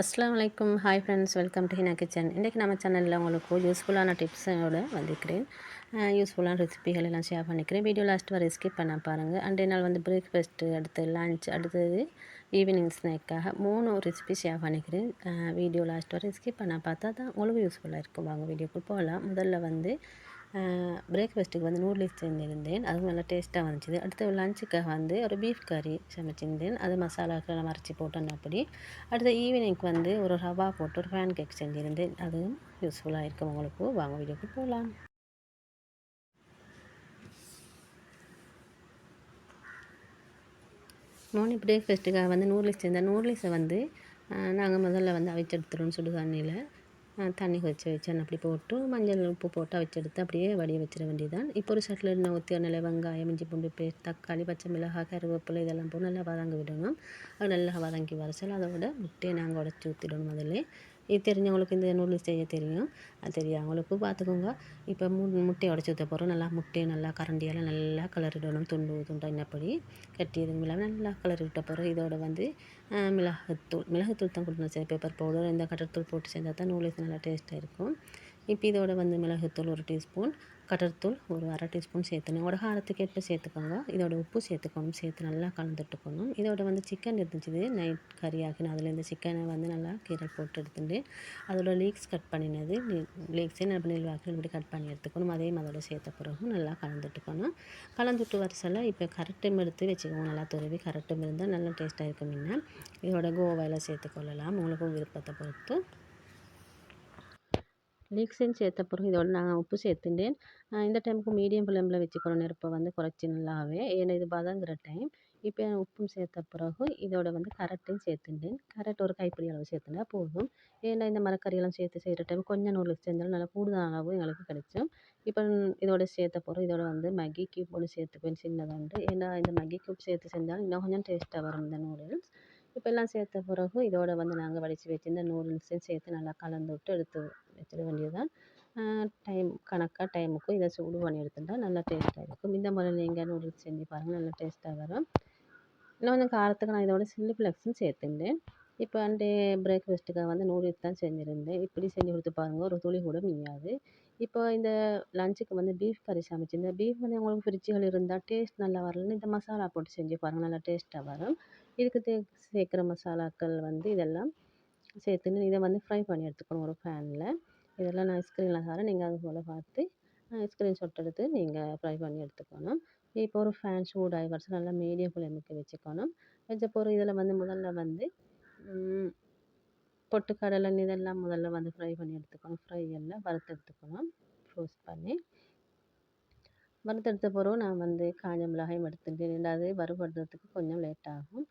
அஸ்லாம் வலைக்கும் hi friends welcome to Hina kitchen இன்றைக்கி நம்ம சேனலில் உங்களுக்கு யூஸ்ஃபுல்லான டிப்ஸோடு வந்திருக்கிறேன். யூஸ்ஃபுல்லான ரெசிபிகள் எல்லாம் ஷேர் பண்ணிக்கிறேன். வீடியோ லாஸ்ட் வரை ஸ்கிப் பண்ண பாருங்கள் அண்டே நாள் வந்து பிரேக்ஃபாஸ்ட்டு அடுத்து லஞ்ச் அடுத்தது ஈவினிங் ஸ்நாக்காக மூணு ரெசிபி ஷேர் பண்ணிக்கிறேன். வீடியோ லாஸ்ட் வரை ஸ்கிப் பண்ண பார்த்தா தான் உங்களுக்கு யூஸ்ஃபுல்லாக இருக்கும். வாங்க வீடியோக்கு போகலாம். முதல்ல வந்து பிரேக்ஃபாஸ்ட்டுக்கு வந்து நூடுல்ஸ் செஞ்சுருந்தேன். அதுவும் நல்லா டேஸ்ட்டாக வந்துச்சு. அடுத்து லஞ்சுக்காக வந்து ஒரு பீஃப் கறி சமைச்சிருந்தேன். அது மசாலாக்கெல்லாம் மறைச்சி போட்டேன் அப்படி அடுத்து ஈவினிங்க்கு வந்து ஒரு ரவா போட்டு ஒரு ஃபேன் கேக் செஞ்சுருந்தேன். அதுவும் யூஸ்ஃபுல்லாக இருக்கும் உங்களுக்கு. வாங்க வீடியோக்கு போகலாம். மார்னிங் பிரேக்ஃபாஸ்ட்டுக்காக வந்து நூடுல்ஸ் செஞ்சேன் நூடுல்ஸை வந்து நாங்கள் முதல்ல வந்து அவிச்சு எடுத்துருவோம் தண்ணியில் தண்ணி கொதிச்சு வச்சேன் அப்படி போட்டு மஞ்சள் உப்பு போட்டு வச்செடுத்து அப்படியே வடிய வச்சிட வேண்டியதான் இப்போ ஒரு சட்டில் எண்ணெய் ஊற்றி நல்ல வெங்காயம் இஞ்சி பூண்டு பேஸ்ட் தக்காளி பச்சை மிளகாய் கருவேப்பிலை இதெல்லாம் போட்டு நல்லா வதங்க விடணும். அது நல்லா வதங்கி வரைச்சால் அதை விட முட்டையை நாங்கள் உடச்சி ஊற்றிடணும் அதில் இது தெரிஞ்சவங்களுக்கு இந்த நூடுல்ஸ் செய்ய தெரியும். அது தெரியாதவங்களுக்கு பார்த்துக்கோங்க. இப்போ மு முட்டையை உடச்சி ஊற்ற போகிறோம் நல்லா முட்டையை நல்லா கரண்டியால் நல்லா கலரிடணும் துண்டு துண்டாக என்னப்படி கட்டி எதுவும் இல்லாமல் நல்லா கலர் விட்ட போகிறோம் இதோட வந்து மிளகுத்தூள் மிளகுத்தூள் தான் கொடுக்கணும். சரி பேப்பர் பவுடர் இந்த கட்டத்தூள் போட்டு செஞ்சால் தான் நூடுல்ஸ் நல்லா டேஸ்ட்டாக இருக்கும். இப்போ இதோட வந்து மிளகுத்தூள் ஒரு டீஸ்பூன் கடற்தூள் ஒரு அரை டீஸ்பூன் சேர்த்துணும் உட காரத்துக்கு சேர்த்துக்கோங்க. இதோட உப்பு சேர்த்துக்கணும். சேர்த்து நல்லா கலந்துட்டுக்கணும். இதோட வந்து சிக்கன் இருந்துச்சு நைட் கறி ஆக்கினேன் அதில் இந்த சிக்கனை வந்து நல்லா கீரை போட்டு எடுத்துட்டு அதோட லீக்ஸ் கட் பண்ணினது. லீக்ஸே நான் நெல் வாக்கில் இப்படி கட் பண்ணி எடுத்துக்கணும். அதையும் அதோட சேர்த்த பிறகு நல்லா கலந்துட்டுக்கணும். கலந்துட்டு வரிசையில் இப்போ கரெக்டும் எடுத்து வச்சுக்கோங்க. நல்லா துருவி கரெக்டும் இருந்தால் நல்லா டேஸ்ட்டாக இருக்கும். முன்ன இதோட கோவாயில் சேர்த்துக்கொள்ளலாம். உங்களுக்கும் விருப்பத்தை பொறுத்து. லீக்ஸையும் சேர்த்த பிறகு இதோட நான் உப்பு சேர்த்துட்டேன். இந்த டைமுக்கு மீடியம் ஃப்ளேமில் வச்சுக்கணும் நெருப்பை வந்து குறைச்சி நல்லாவே ஏன்னா இது பதங்குற டைம் இப்போ உப்பும் சேர்த்த பிறகு இதோட வந்து கரட்டையும் சேர்த்துட்டேன். கரட் ஒரு கைப்பிடி அளவு சேர்த்துனா போதும். ஏன்னா இந்த மரக்கறியெல்லாம் சேர்த்து செய்கிற டைம் கொஞ்சம் நூலுக்கு செஞ்சாலும் நல்லா கூடுதல் அளவு எங்களுக்கு கிடைச்சும். இப்போ இதோட சேர்த்த பிறகு இதோட வந்து மேகி கியூப் ஒன்று சேர்த்துக்குவேன் சின்னதாக ஏன்னா இந்த மேகி கியூப் சேர்த்து செஞ்சாலும் இன்னும் கொஞ்சம் டேஸ்ட்டாக வரும் இந்த நூடுல்ஸ் இப்போ எல்லாம் சேர்த்த பிறகு இதோடு வந்து நாங்கள் வடித்து வச்சிருந்த நூடுல்ஸையும் சேர்த்து நல்லா கலந்து விட்டு எடுத்து வச்சிட வேண்டியது தான் டைம் கணக்காக டைமுக்கும் இதை சூடு பண்ணி எடுத்துட்டா நல்லா டேஸ்ட்டாக இருக்கும். இந்த முறையில் நீங்கள் நூடுல்ஸ் செஞ்சு பாருங்கள் நல்லா டேஸ்ட்டாக வரும். இன்னும் கொஞ்சம் காரத்துக்கு நான் இதோட சில்லி ஃப்ளெக்ஸும் சேர்த்துருந்தேன் இப்போ அண்டே பிரேக்ஃபாஸ்ட்டுக்காக வந்து நூடுல்ஸ் தான் செஞ்சுருந்தேன். இப்படி செஞ்சு கொடுத்து பாருங்கள் ஒரு துளி கூட மீயாது இப்போ இந்த லஞ்சுக்கு வந்து பீஃப் கறி சமைச்சிருந்தேன். பீஃப் வந்து உங்களுக்கு ஃப்ரிட்ஜுகள் இருந்தால் டேஸ்ட் நல்லா வரலன்னு இந்த மசாலா போட்டு செஞ்சு பாருங்கள் நல்லா டேஸ்ட்டாக வரும். இதுக்கு தே சேர்க்குற மசாலாக்கள் வந்து இதெல்லாம் சேர்த்துன்னு இதை வந்து ஃப்ரை பண்ணி எடுத்துக்கணும் ஒரு ஃபேனில் இதெல்லாம் நான் ஸ்க்ரீனில் தரேன் நீங்கள் அது போல் பார்த்து ஸ்க்ரீன்ஷாட் எடுத்து நீங்கள் ஃப்ரை பண்ணி எடுத்துக்கணும். இப்போ ஒரு ஃபேன் சூடாகி வரைச்சி நல்லா மீடியம் ஃப்ளேமுக்கு வச்சுக்கணும். வச்ச பிறகு இதில் வந்து முதல்ல வந்து பொட்டுக்கடலை இதெல்லாம் முதல்ல வந்து ஃப்ரை பண்ணி எடுத்துக்கணும். ஃப்ரை எல்லாம் வறுத்து எடுத்துக்கணும். ரோஸ்ட் பண்ணி. வறுத்தெடுத்த பிறகு நான் வந்து காஞ்ச மிளகாயும் எடுத்துட்டு ரெண்டாவது வறுபடுறதுக்கு கொஞ்சம் லேட் ஆகும்.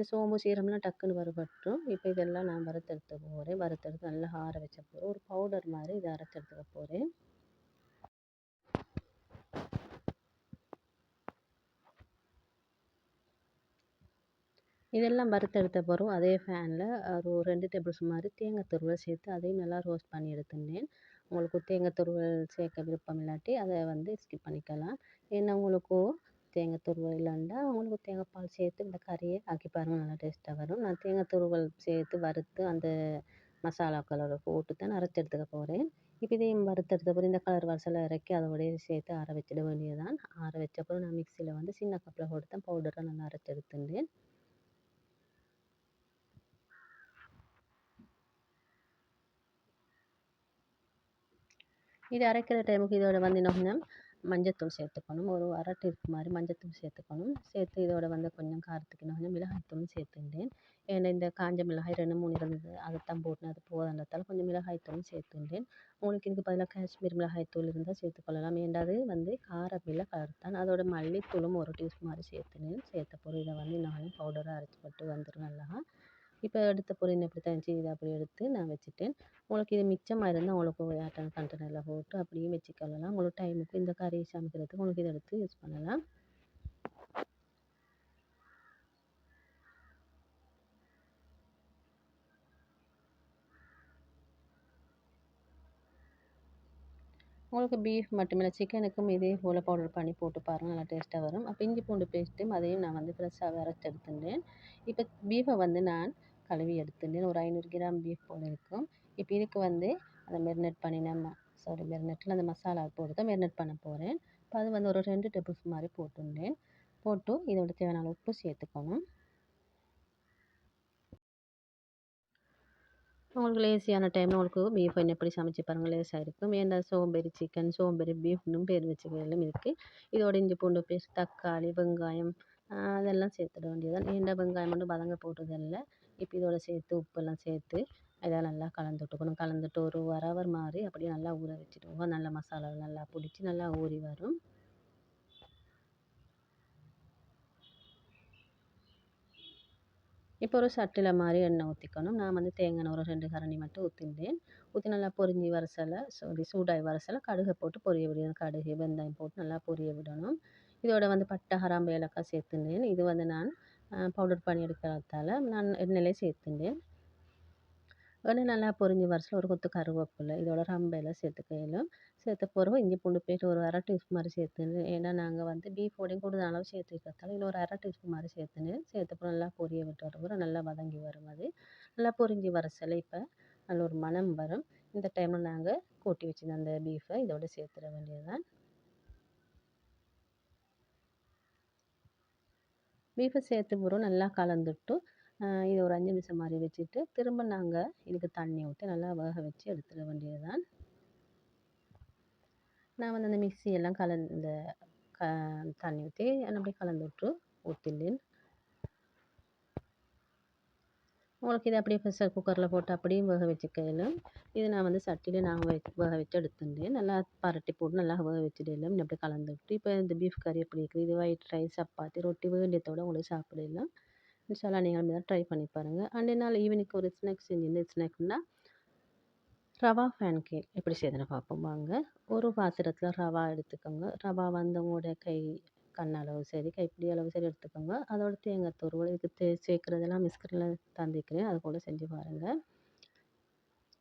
இந்த சோம்பு சீரகம்லாம் டக்குன்னு வறுபட்டுரும் இப்போ இதெல்லாம் நான் வறுத்தெடுத்து போகிறேன் வறுத்தெடுத்து நல்லா ஆற வச்ச போகிறேன் ஒரு பவுடர் மாதிரி இதை அரைச்செடுத்துக்க போகிறேன் இதெல்லாம் வறுத்தெடுத்த பிறகு அதே ஃபேனில் ஒரு ரெண்டு டேபிள் ஸ்பூன் மாதிரி தேங்காய் துருவல் சேர்த்து அதையும் நல்லா ரோஸ்ட் பண்ணி எடுத்துட்டேன் உங்களுக்கு தேங்காய் துருவல் சேர்க்க விருப்பம் இல்லாட்டி அதை வந்து ஸ்கிப் பண்ணிக்கலாம். ஏன்னா உங்களுக்கு தேங்காய் துருவல் இல்லைண்டா அவங்களுக்கு தேங்காய் பால் சேர்த்து இந்த கறியை ஆக்கி பாருங்கள் நல்லா டேஸ்ட்டாக வரும். நான் தேங்காய் துருவல் சேர்த்து வறுத்து அந்த மசாலாக்களோட போட்டு தான் அரைச்சி எடுத்துக்க போகிறேன் இப்போ இதையும் வறுத்தெடுத்த பிறகு இந்த கலர் வரிசையில் இறக்கி அதோடய சேர்த்து ஆற வச்சிட வேண்டியதுதான். ஆற வச்ச பிறகு நான் மிக்சியில் வந்து சின்ன கப்பில் போட்டு தான் பவுடரை நல்லா அரைச்சி எடுத்துட்டேன் இது அரைக்கிற டைமுக்கு இதோட வந்து இன்னும் மஞ்சத்தூள் சேர்த்துக்கணும். ஒரு அரை டீஸ்பூன் மாதிரி மஞ்சத்தூள் சேர்த்துக்கணும். சேர்த்து இதோட வந்து கொஞ்சம் காரத்துக்கு இன்னும் கொஞ்சம் மிளகாய்த்தூளும் சேர்த்துட்டேன் ஏன்னா இந்த காஞ்ச மிளகாய் ரெண்டு மூணு இருந்தது. அதைத்தான் போட்டேன் அது போதுன்றதால கொஞ்சம் மிளகாய்த்தூளும் சேர்த்துட்டேன் உங்களுக்கு இதுக்கு பதிலாக காஷ்மீர் மிளகாய்த்தூள் இருந்தால் சேர்த்துக்கொள்ளலாம். ஏண்டாது வந்து காரமில்லை கலர் தான். அதோட மல்லித்தூளும் ஒரு டீஸ்பூன் மாதிரி சேர்த்துனேன். சேர்த்த பிறகு இதை வந்து இன்னும் பவுடராக அரைச்சி போட்டு வந்துடும் நல்லா. இப்போ எடுத்த பொரியல் எப்படி தனிச்சு இதை அப்படி எடுத்து நான் வச்சுட்டேன். உங்களுக்கு இது மிச்சமாக இருந்தால் உங்களுக்கு ஏர்டைல் கண்டெய்னரில் போட்டு அப்படியும் வச்சுக்கொள்ளலாம். உங்களுக்கு டைமுக்கு இந்த கறி சமைக்கிறதுக்கு உங்களுக்கு இதை எடுத்து யூஸ் பண்ணலாம். உங்களுக்கு பீஃப் மட்டுமில்லை சிக்கனுக்கும் இதே போல் பவுடர் பண்ணி போட்டு பாருங்கள் நல்லா டேஸ்ட்டாக வரும். அப்போ இஞ்சி பூண்டு பேஸ்ட்டும் அதையும் நான் வந்து ஃப்ரெஷ்ஷாக அரைச்சி எடுத்துட்டேன். இப்போ பீஃபை வந்து நான் கழுவி எடுத்துன்னு ஒரு ஐநூறு கிராம் பீஃப் போல் இருக்கும். இப்போ இதுக்கு வந்து அந்த மெரினேட் பண்ணின ம சாரி மெரினேட்டில் அந்த மசாலா போட்டு தான் மெரினேட் பண்ண போகிறேன் இப்போ அது வந்து ஒரு ரெண்டு டேபிள் ஸ்பூன் மாதிரி போட்டுருந்தேன். போட்டு இதோட தேவையான உப்பு சேர்த்துக்கணும். உங்களுக்கு லேசியான டைமில் உங்களுக்கு பீஃப் என்ன எப்படி சமைச்சு பாருங்கள் லேசாக இருக்கும். ஏன்னா சோம்பேறி சிக்கன் சோம்பேறி பீஃப்னும் பேர் வச்சுக்கலாம் இருக்குது இதோட இஞ்சி பூண்டு பேஸ்ட் தக்காளி வெங்காயம் அதெல்லாம் சேர்த்துட வேண்டியதுதான். ஏண்டா வெங்காயம் மட்டும் வதங்க போட்டதில்ல இப்போ இதோட சேர்த்து உப்பெல்லாம் சேர்த்து இதை நல்லா கலந்து விட்டுக்கணும் கலந்துட்டு ஒரு வரவர் மாதிரி அப்படியே நல்லா ஊற வச்சுடுவோம். நல்லா மசாலா நல்லா பிடிச்சி நல்லா ஊறி வரும். இப்போ ஒரு சட்டியில் மாதிரி எண்ணெய் ஊற்றிக்கணும் நான் வந்து தேங்காய் எண்ணெய் ஒரு ரெண்டு கரணி மட்டும் ஊற்றிருந்தேன் ஊற்றி நல்லா பொரிஞ்சு வரசல சாரி சூடாகி வரசல கடுகை போட்டு பொரிய விடணும். கடுகு வெந்தயம் போட்டு நல்லா பொரிய விடணும். இதோட வந்து பட்டை கிராம்பு ஏலக்காய் சேர்த்துருந்தேன் இது வந்து நான் பவுடர் பண்ணி எடுக்கிறதால நான் எண்ணெயிலே சேர்த்துட்டேன். எண்ணெய் நல்லா பொரிஞ்சு வரசில் ஒரு கொத்து கருவேப்பிலை இதோட ரம்பையில் சேர்த்துக்கையிலும் சேர்த்த பிறகு இஞ்சி பூண்டு பேஸ்ட் ஒரு அரை டீஸ்பூன் மாதிரி சேர்த்துனேன் ஏன்னா நாங்கள் வந்து பீஃபோடையும் கூடுதல் அளவு சேர்த்து வைக்கிறதால இதில் ஒரு அரை டீஸ்பூன் மாதிரி சேர்த்துனேன் சேர்த்தப்பறம் நல்லா பொரிய விட்டு வரப்பறம் நல்லா வதங்கி வரும் அது. நல்லா பொரிஞ்சு வர இப்போ நல்ல ஒரு மணம் வரும். இந்த டைமில் நாங்கள் கூட்டி வச்சுருந்த அந்த பீஃபை இதோட சேர்த்துட வேண்டியது பீஃபை சேர்த்து பிறகு நல்லா கலந்துட்டு இது ஒரு அஞ்சு நிமிஷம் மாதிரி வச்சுட்டு திரும்ப நாங்கள் இதுக்கு தண்ணி ஊற்றி நல்லா வேக வச்சு எடுத்துட வேண்டியது தான் நான் வந்து அந்த மிக்ஸி எல்லாம் கலந்து க தண்ணி ஊற்றி அப்படியே கலந்து விட்டு ஊற்றினேன் உங்களுக்கு இது அப்படியே ப்ரெஷர் குக்கரில் போட்டு அப்படியும் வேக வச்சுக்கலாம் இது நான் வந்து சட்டியில் நான் வேக வச்சு எடுத்துட்டேன். நல்லா பரட்டி போட்டு நல்லா வேக வச்சுடலாம் இப்படி கலந்து விட்டு இப்போ இந்த பீஃப் கறி எப்படி இருக்குது இது ஒயிட் ரைஸ் சப்பாத்தி ரொட்டி வேண்டியத்தோடு உங்களுக்கு சாப்பிடலாம். இன்ஷால்லாம் நீங்கள் ட்ரை பண்ணி பாருங்கள் அண்ட் நாள் ஈவினிங் ஒரு ஸ்நாக்ஸ் செஞ்சுருந்தேன் ஸ்நாக்ஸ்னால் ரவா ஃபேன் கேக் எப்படி செய்யுதுன்னு பார்ப்போம். வாங்க. ஒரு பாத்திரத்தில் ரவா எடுத்துக்கோங்க. ரவா வந்து உங்களோட கை கண்ணளவு சரி கைப்பிடி அளவு சரி எடுத்துக்கோங்க. அதோட தேங்காய் துருவல் இதுக்கு தே சேர்க்குறதெல்லாம் மிஸ்கரில் தந்திக்கிறேன் அது கூட செஞ்சு பாருங்கள்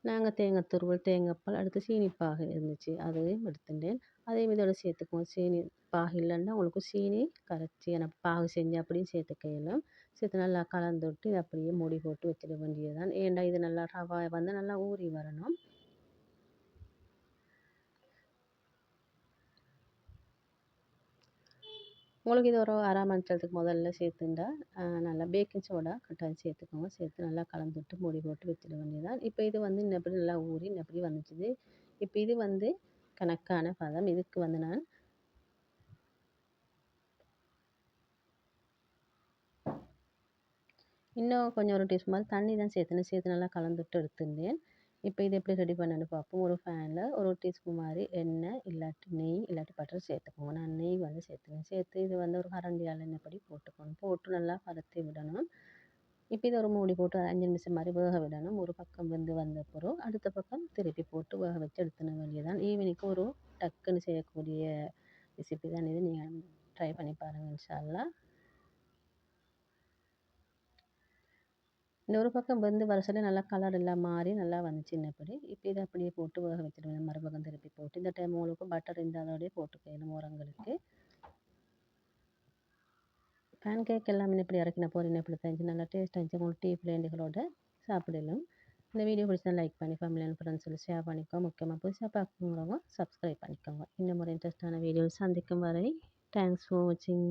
நாங்கள் தேங்காய் துருவல் தேங்காய் பால் அடுத்து சீனி பாகு இருந்துச்சு அதையும் எடுத்துட்டேன். அதையும் இதோட சேர்த்துக்குவோம். சீனி பாகு இல்லைன்னா உங்களுக்கு சீனி கரைச்சி எனக்கு பாகு செஞ்சு அப்படியும் சேர்த்துக்கலாம். சேர்த்து நல்லா கலந்து விட்டு அப்படியே மூடி போட்டு வச்சிட வேண்டியது தான் ஏன்டா இது நல்லா ரவா வந்து நல்லா ஊறி வரணும். உங்களுக்கு இது ஒரு அரை மணிச்சத்துக்கு முதல்ல சேர்த்துண்டா நல்லா பேக்கிங் சோடா கட்டாயம் சேர்த்துக்கோங்க. சேர்த்து நல்லா கலந்து விட்டு மூடி போட்டு வச்சிட வேண்டியதான் இப்போ இது வந்து இன்னப்படி நல்லா ஊறி இன்னப்படி வந்துச்சுது இப்போ இது வந்து கணக்கான பதம். இதுக்கு வந்து நான் இன்னும் கொஞ்சம் ஒரு டீஸ்பூன் மாதிரி தண்ணி தான் சேர்த்துனேன். சேர்த்து நல்லா கலந்துட்டு எடுத்துருந்தேன். இப்போ இது எப்படி ரெடி பண்ணணுன்னு பார்ப்போம் ஒரு ஃபேனில் ஒரு டீஸ்பூன் மாதிரி எண்ணெய் இல்லாட்டி நெய் இல்லாட்டி பட்டர் சேர்த்துக்கோங்க நான் நெய் வந்து சேர்த்துவேன் சேர்த்து இது வந்து ஒரு கரண்டியால் எண்ணெய்ப்படி போட்டுக்கணும். போட்டு நல்லா பருத்தி விடணும். இப்போ இதை ஒரு மூடி போட்டு அஞ்சு நிமிஷம் மாதிரி வேக விடணும். ஒரு பக்கம் வெந்து வந்த பிறகு அடுத்த பக்கம் திருப்பி போட்டு வேக வச்சு எடுத்துன வேண்டியதான் ஈவினிங்க்கு ஒரு டக்குன்னு செய்யக்கூடிய ரெசிபி தான் இது. நீங்கள் ட்ரை பண்ணி பாருங்கள் இன்ஷால்லா இந்த ஒரு பக்கம் வந்து வர சொல்லி நல்லா கலர் எல்லாம் மாறி நல்லா வந்துச்சு இன்னப்படி இப்போ இதை அப்படியே போட்டு வேக வச்சுருவேன். மறுபக்கம் திருப்பி போட்டு. இந்த டைம் உங்களுக்கு பட்டர் இந்த அதோடய போட்டுக்கணும் உரங்களுக்கு பேன் கேக் எல்லாம் இப்படி இறக்கின போகிறேன் இப்படி தெரிஞ்சு நல்லா டேஸ்ட் இருந்துச்சு உங்களுக்கு டீ பிளேண்டுகளோட சாப்பிடலாம். இந்த வீடியோ பிடிச்சா லைக் பண்ணி ஃபேமிலி அண்ட் ஃப்ரெண்ட்ஸ் சொல்லி ஷேர் பண்ணிக்கோ முக்கியமாக புதுசாக பார்க்குறவங்க சப்ஸ்கிரைப் பண்ணிக்கோங்க. இன்னும் ஒரு இன்ட்ரெஸ்டான வீடியோ சந்திக்கும் வரை தேங்க்ஸ் ஃபார் வாட்சிங்